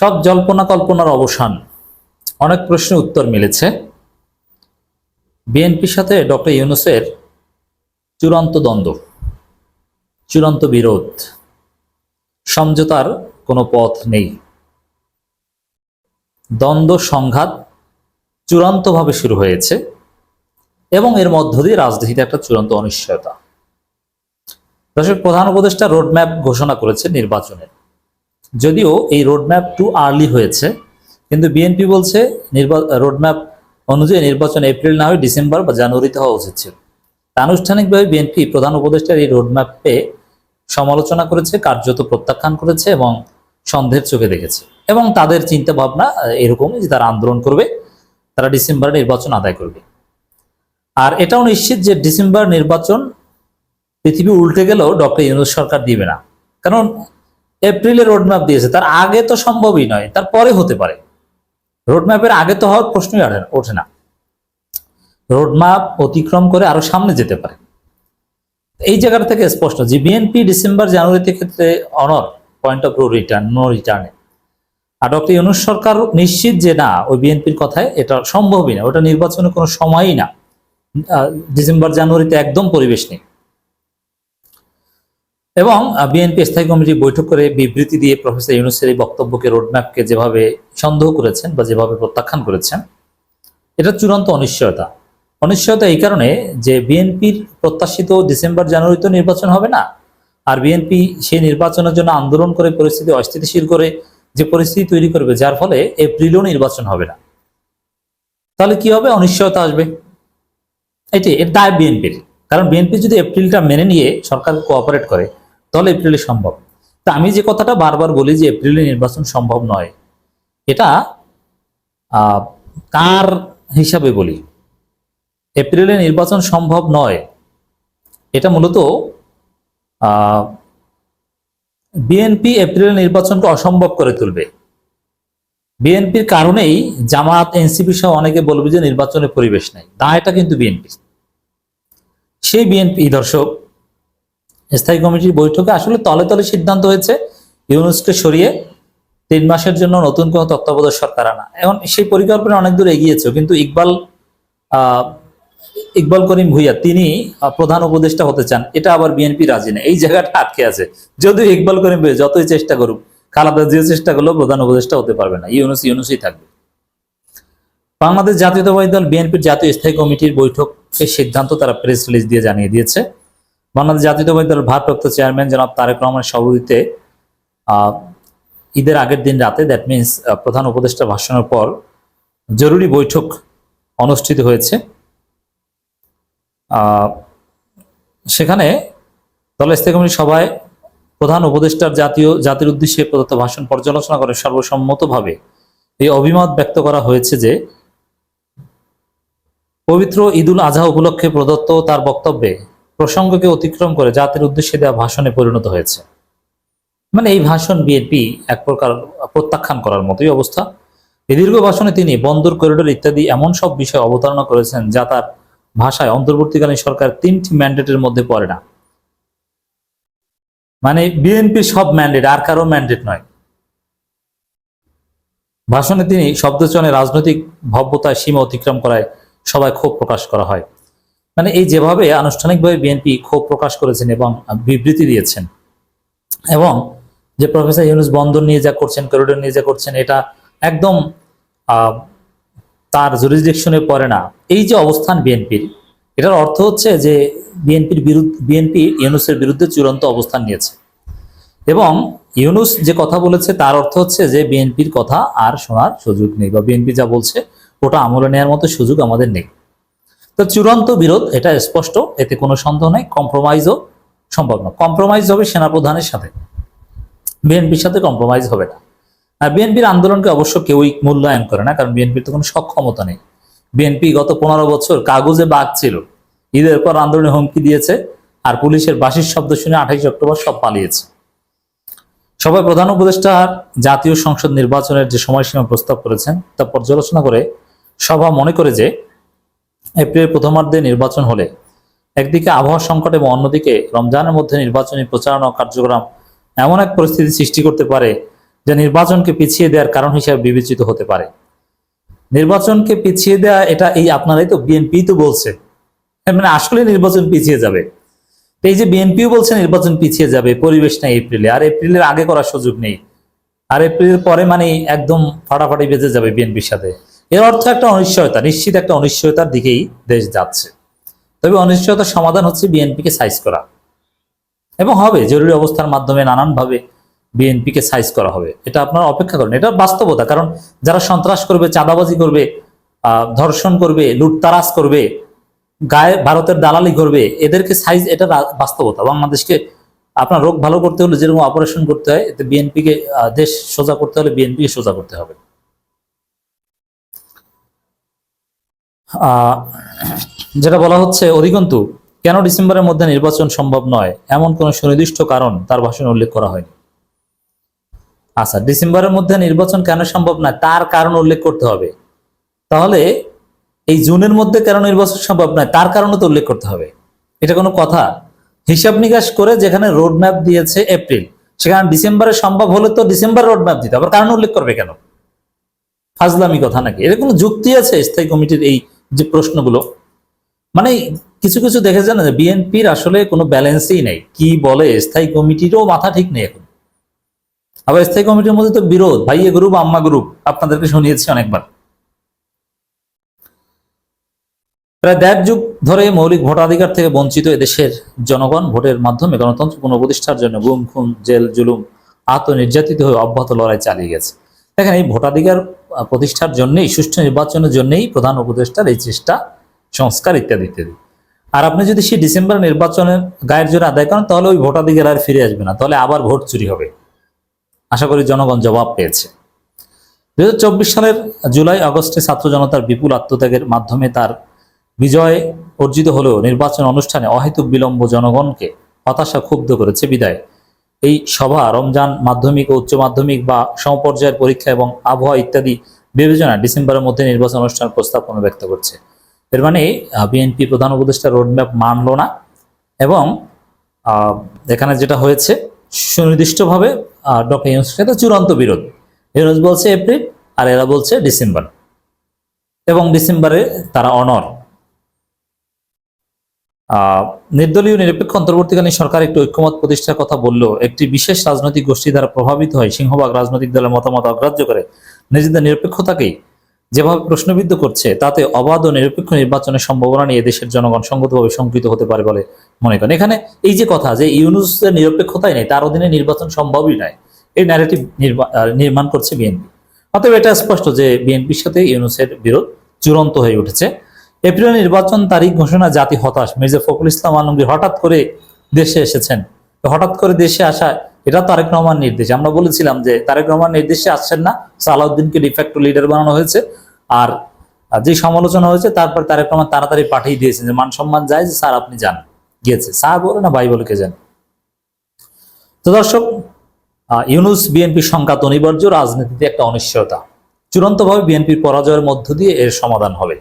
সব জল্পনা কল্পনার অবসান। অনেক প্রশ্নের উত্তর মিলেছে। বিএনপির সাথে ডক্টর ইউনুসের চূড়ান্ত দ্বন্দ্ব, চূড়ান্ত বিরোধ, সমঝোতার কোনো পথ নেই। দ্বন্দ্ব সংঘাত চূড়ান্তভাবে শুরু হয়েছে এবং এর মধ্য দিয়ে রাজনীতিতে একটা চূড়ান্ত অনিশ্চয়তা। দর্শক, প্রধান উপদেষ্টা রোডম্যাপ ঘোষণা করেছে নির্বাচনের। যদিও এই রোডম্যাপ টু আর্লি হয়েছে, কিন্তু বিএনপি বলছে রোডম্যাপ অনুযায়ী নির্বাচন এপ্রিল না হয়ে ডিসেম্বর বা জানুয়ারিতে হওয়া উচিত ছিল। আনুষ্ঠানিকভাবে বিএনপি প্রধান উপদেষ্টার এই রোডম্যাপে সমালোচনা করেছে, কার্যত প্রত্যাখ্যান করেছে এবং সন্দেহের চোখে দেখেছে। এবং তাদের চিন্তা ভাবনা এরকমই যে তারা আন্দোলন করবে, তারা ডিসেম্বরে নির্বাচন আদায় করবে। আর এটাও নিশ্চিত যে ডিসেম্বর নির্বাচন পৃথিবী উল্টে গেলেও ডক্টর ইউনুস সরকার দিবে না। কারণ এপ্রিলে রোডম্যাপ দিয়েছে। তার আগে তো সম্ভবই নয় তার পরে হতে পারে। রোডম্যাপের আগে তো হওয়ার প্রশ্নই ওঠে না। রোডম্যাপ অতিক্রম করে আরও সামনে যেতে পারে। এই জায়গাটা থেকে স্পষ্ট যে বিএনপি ডিসেম্বর জানুয়ারিতে ক্ষেত্রে অনর পয়েন্ট অফ রিটার্ন নো রিটার্নে আর ডক্টর ইউনুস সরকার নিশ্চিত যে না, ওই বিএনপির কথায় এটা সম্ভবই না, ওটা নির্বাচনের কোনো সময়ই না। ডিসেম্বর জানুয়ারিতে একদম পরিবেশ নেই। এবং বিএনপি স্থায়ী কমিটি বৈঠক করে বিবৃতি দিয়ে প্রফেসর ইউনুসের এই বক্তব্যকে রোডম্যাপকে যেভাবে সন্দেহ করেছেন বা যেভাবে প্রত্যাখ্যান করেছেন, এটা চূড়ান্ত অনিশ্চয়তা। অনিশ্চয়তা এই কারণে যে বিএনপির প্রত্যাশিত ডিসেম্বর জানুয়ারিতে নির্বাচন হবে না, আর বিএনপি সেই নির্বাচনের জন্য আন্দোলন করে পরিস্থিতি অস্থিতিশীল করে যে পরিস্থিতি তৈরি করবে, যার ফলে এপ্রিলও নির্বাচন হবে না। তাহলে কি হবে? অনিশ্চয়তা আসবে। এটি, এর দায় বিএনপির কারণ বিএনপি যদি এপ্রিলটা মেনে নিয়ে সরকার কোঅপারেট করে তাহলে এপ্রিলে সম্ভব। তা আমি যে কথাটা বারবার বলি যে এপ্রিলে নির্বাচন সম্ভব নয়, এটা কার হিসাবে বলি? এপ্রিলে নির্বাচন সম্ভব নয়, এটা মূলত বিএনপি এপ্রিলে নির্বাচনকে অসম্ভব করে তুলবে। বিএনপির কারণেই জামাত, এনসিপি সহ অনেকে বলবে যে নির্বাচনের পরিবেশ নেই। দায়টা কিন্তু বিএনপি। সেই বিএনপি, দর্শক স্থায়ী কমিটির বৈঠকে আসলে তলে তলে সিদ্ধান্ত হয়েছে ইউনুসকে সরিয়ে তিন মাসের জন্য নতুন কোনো তত্ত্বাবধায়ক সরকার আনা। এখন সেই পরিকল্পনা অনেক দূর এগিয়েছে কিন্তু ইকবাল ইকবাল করিম ভুইয়া, তিনি প্রধান উপদেষ্টা হতে চান, এটা আবার বিএনপি রাজি না এই জায়গাটা আটকে আছে। যদিও ইকবাল করিম ভুইয়া যতই চেষ্টা করুক, খালাদা যে চেষ্টা করলেও প্রধান উপদেষ্টা হতে পারবে না। ইউনুস ইউনুসই থাকবে। বাংলাদেশ জাতীয়তাবাদী দল বিএনপির জাতীয় স্থায়ী কমিটির বৈঠকের সিদ্ধান্ত তারা প্রেস রিলিজ দিয়ে জানিয়ে দিয়েছে। বাংলাদেশ জাতীয়তাবাদী দলের ভারপ্রাপ্ত চেয়ারম্যান জনাব তারেক রহমানের সভাপতিতে ঈদের আগের দিন রাতে দ্যাট মিনস প্রধান উপদেষ্টা ভাষণের পর জরুরি বৈঠক অনুষ্ঠিত হয়েছে। সেখানে দলের স্থায়ী কমিটির সভায় প্রধান উপদেষ্টার জাতীয়, জাতির উদ্দেশ্যে প্রদত্ত ভাষণ পর্যালোচনা করে সর্বসম্মতভাবে এই অভিমত ব্যক্ত করা হয়েছে যে পবিত্র ঈদুল আজহা উপলক্ষে প্রদত্ত তার বক্তব্যে প্রসঙ্গকে অতিক্রম করে জাতির উদ্দেশ্যে দেওয়া ভাষণে পরিণত হয়েছে। মানে এই ভাষণ বিএনপি এক প্রকার প্রত্যাখ্যান করার মতোই অবস্থা। এই দীর্ঘ ভাষণে তিনি বন্দর, করিডোর ইত্যাদি এমন সব বিষয় অবতারণা করেছেন যা তার ভাষায় অন্তর্বর্তীকালীন সরকার তিনটি ম্যান্ডেটের মধ্যে পড়ে না। মানে বিএনপির সব ম্যান্ডেট, আর কারও ম্যান্ডেট নয়। ভাষণে তিনি শব্দচয়নে রাজনৈতিক ভব্যতায় সীমা অতিক্রম করায় সবাই ক্ষোভ প্রকাশ করা হয়। মানে এই যেভাবে আনুষ্ঠানিকভাবে বিএনপি ক্ষোভ প্রকাশ করেছেন এবং বিবৃতি দিয়েছেন, এবং যে প্রফেসর ইউনুস বন্দর নিয়ে যা করছেন করিডোর নিয়ে যা করছেন, এটা একদম তার জুরিসডিকশনে পড়ে না। এই যে অবস্থান বিএনপির এটার অর্থ হচ্ছে যে বিএনপির বিরুদ্ধে বিএনপি ইউনুসের বিরুদ্ধে চূড়ান্ত অবস্থান নিয়েছে। এবং ইউনুস যে কথা বলেছে, তার অর্থ হচ্ছে যে বিএনপির কথা আর শোনার সুযোগ নেই, বা বিএনপি যা বলছে, ওটা আমলে নেওয়ার মতো সুযোগ আমাদের নেই। তো চূড়ান্ত বিরোধ, এটা স্পষ্ট, এতে কোনো সন্দেহ নেই কম্প্রোমাইজও সম্ভব না। কম্প্রোমাইজ হবে সেনাপ্রধানের সাথে। বিএনপির সাথে কম্প্রোমাইজ হবে না। আর বিএনপির আন্দোলনকে অবশ্য কেউই মূল্যায়ন করে না, কারণ বিএনপির তো কোনো সক্ষমতা নেই। বিএনপি গত পনেরো বছর কাগজে বাঘ ছিল। ঈদের পর আন্দোলনে হুমকি দিয়েছে আর পুলিশের বাসির শব্দ শুনে আঠাইশ অক্টোবর সব পালিয়েছে। সবাই প্রধান উপদেষ্টার জাতীয় সংসদ নির্বাচনের যে সময়সীমা প্রস্তাব করেছেন, তা পর্যালোচনা করে সভা মনে করে যে এপ্রিলের প্রথমার্ধে নির্বাচন হলে একদিকে আবহাওয়া সংকট এবং অন্যদিকে রমজানের মধ্যে নির্বাচনী প্রচারণা কার্যক্রম এমন এক পরিস্থিতি সৃষ্টি করতে পারে যা নির্বাচনকে পিছিয়ে দেওয়ার কারণ হিসেবে বিবেচিত হতে পারে। নির্বাচনকে পিছিয়ে দেওয়া এটা এই আপনারাই তো বিএনপি তো বলছে। মানে আসলে নির্বাচন পিছিয়ে যাবে। এই যে বিএনপিও বলছে নির্বাচন পিছিয়ে যাবে, পরিবেশ নাই এপ্রিলে। আর এপ্রিলের আগে করার সুযোগ নেই। আর এপ্রিলের পরে মানে একদম ফাটাফাটি বেজে যাবে বিএনপির সাথে। এর অর্থ একটা অনিশ্চয়তা, নিশ্চিত একটা অনিশ্চয়তার দিকেই দেশ যাচ্ছে। তবে অনিশ্চয়তার সমাধান হচ্ছে বিএনপিকে সাইজ করা। এবং হবে, জরুরি অবস্থার মাধ্যমে নানানভাবে বিএনপিকে সাইজ করা হবে। এটা আপনারা অপেক্ষা করেন। এটা বাস্তবতা, কারণ যারা সন্ত্রাস করবে, চাঁদাবাজি করবে ধর্ষণ করবে, লুটতারাজ করবে, গায়ে ভারতের দালালি করবে, এদেরকে সাইজ এটা বাস্তবতা। বাংলাদেশকে আপনার রোগ ভালো করতে হলে যেরকম অপারেশন করতে হয়, এতে বিএনপিকে দেশ সোজা করতে হলে বিএনপিকে সোজা করতে হবে। যেটা বলা হচ্ছে, অধিকন্তু, কেন ডিসেম্বরের মধ্যে নির্বাচন সম্ভব নয়? এমন কোন সুনির্দিষ্ট কারণ তার ভাষণে উল্লেখ করা হয়নি। আচ্ছা ডিসেম্বরের মধ্যে নির্বাচন কেন সম্ভব নয়? তার কারণ উল্লেখ করতে হবে। তাহলে, এই জুনের মধ্যে কেন নির্বাচন সম্ভব নয়? তার কারণও তো উল্লেখ করতে হবে। এটা কোনো কথা? হিসাব নিকাশ করে যেখানে রোড ম্যাপ দিয়েছে এপ্রিল, সেখানে ডিসেম্বরে সম্ভব হলে তো ডিসেম্বর রোড ম্যাপ দিতে আবার কারণ উল্লেখ করবে কেন? ফাজলামি কথা নাকি? এর কোনো যুক্তি আছে? স্থায়ী কমিটির এই যে প্রশ্নগুলো মানে কিছু কিছু দেখে যান যে বিএনপির আসলে কোনো ব্যালেন্সই নেই। কি বলে, স্থায়ী কমিটিরও মাথা ঠিক নেই এখন। আবার স্থায়ী কমিটির মধ্যে তো বিরোধ, ভাইয়ে গ্রুপ আম্মা গ্রুপ আপনাদেরকে শুনিয়েছি অনেকবার। প্রায় দেড় যুগ ধরে মৌলিক ভোটাধিকার থেকে বঞ্চিত এদেশের জনগণ ভোটের মাধ্যমে গণতন্ত্র পুনঃপ্রতিষ্ঠার জন্য গুম, খুন, জেল, জুলুম আত্ম নির্যাতিত হয়ে অব্যাহত লড়াই চালিয়ে গেছে। দেখেন এই ভোটাধিকার প্রতিষ্ঠার জন্যই, সুষ্ঠু নির্বাচনের জন্যই প্রধান উপদেষ্টার এই চেষ্টা, সংস্কার ইত্যাদি ইত্যাদি। আর আপনি যদি সেই ডিসেম্বর নির্বাচনের গায়ের জোরে আদায় করেন, তাহলে ওই ভোটাধিকার আর ফিরে আসবে না, তাহলে আবার ভোট চুরি হবে। আশা করি জনগণ জবাব পেয়েছে। দু হাজার চব্বিশ সালের জুলাই, আগস্টে ছাত্র জনতার বিপুল আত্মত্যাগের মাধ্যমে তার বিজয় অর্জিত হলেও নির্বাচন অনুষ্ঠানে অহেতুক বিলম্ব জনগণকে হতাশা ক্ষুব্ধ করেছে বিদায়। এই সভা, রমজান মাধ্যমিক ও উচ্চ মাধ্যমিক বা সমপর্যায়ের পরীক্ষা এবং আবহাওয়া ইত্যাদি বিবেচনা ডিসেম্বরের মধ্যে নির্বাচন অনুষ্ঠান প্রস্তাব ব্যক্ত করছে। এর মানে বিএনপি প্রধান উপদেষ্টা রোডম্যাপ মানলো না এবং এখানে যেটা হয়েছে, সুনির্দিষ্টভাবে ডক্টর ইউনুসের সাথে চূড়ান্ত বিরোধ। ইউনুস বলছে এপ্রিল আর এরা বলছে ডিসেম্বর। এবং ডিসেম্বরে তারা অনর নির্দলীয় নিরপেক্ষ অন্তর্বর্তীকালীন সরকার একটি ঐক্যমত প্রতিষ্ঠার কথা বললেও একটি বিশেষ রাজনৈতিক গোষ্ঠী দ্বারা প্রভাবিত হয় সিংহভাগ রাজনৈতিক দলের মতামত অগ্রাহ্য করে। নিজেদের নিরপেক্ষতাকেই যেভাবে প্রশ্নবিদ্ধ করছে, তাতে অবাধ ও নিরপেক্ষ নির্বাচনের সম্ভাবনা নিয়ে দেশের জনগণ সংগতভাবে শঙ্কিত হতে পারে বলে মনে করেন। এখানে এই যে কথা যে ইউনুসের নিরপেক্ষতাই নেই, তার অধীনে নির্বাচন সম্ভবই নয় এই ন্যারেটিভ নির্মাণ করছে বিএনপি। অতএব এটা স্পষ্ট যে বিএনপির সাথে ইউনুসের বিরোধ চূড়ান্ত হয়ে উঠেছে। এপ্রিল নির্বাচন তারিখ ঘোষণা জাতি হতাশ। মির্জা ফখরুল ইসলাম আলমগীর হঠাৎ করে দেশে এসেছেন। হঠাৎ করে দেশে আসা, এটা তারেক রহমান নির্দেশ। আমরা বলেছিলাম যে তারেক রহমান নির্দেশে আসছেন না, সালাউদ্দিনকে ডিফ্যাক্টো লিডার বানানো হয়েছে। আর যে সমালোচনা হয়েছে, তারপর তারেক রহমান তাড়াতাড়ি পাঠিয়ে দিয়েছেন যে মান সম্মান যায় যে স্যার আপনি যান। গিয়েছে। স্যার বলে না, ভাই বলে কে যান তো দর্শক ইউনুস বিএনপির সংঘাত অনিবার্য, রাজনীতিতে একটা অনিশ্চয়তা। চূড়ান্তভাবে বিএনপির পরাজয়ের মধ্য দিয়ে এর সমাধান হবে।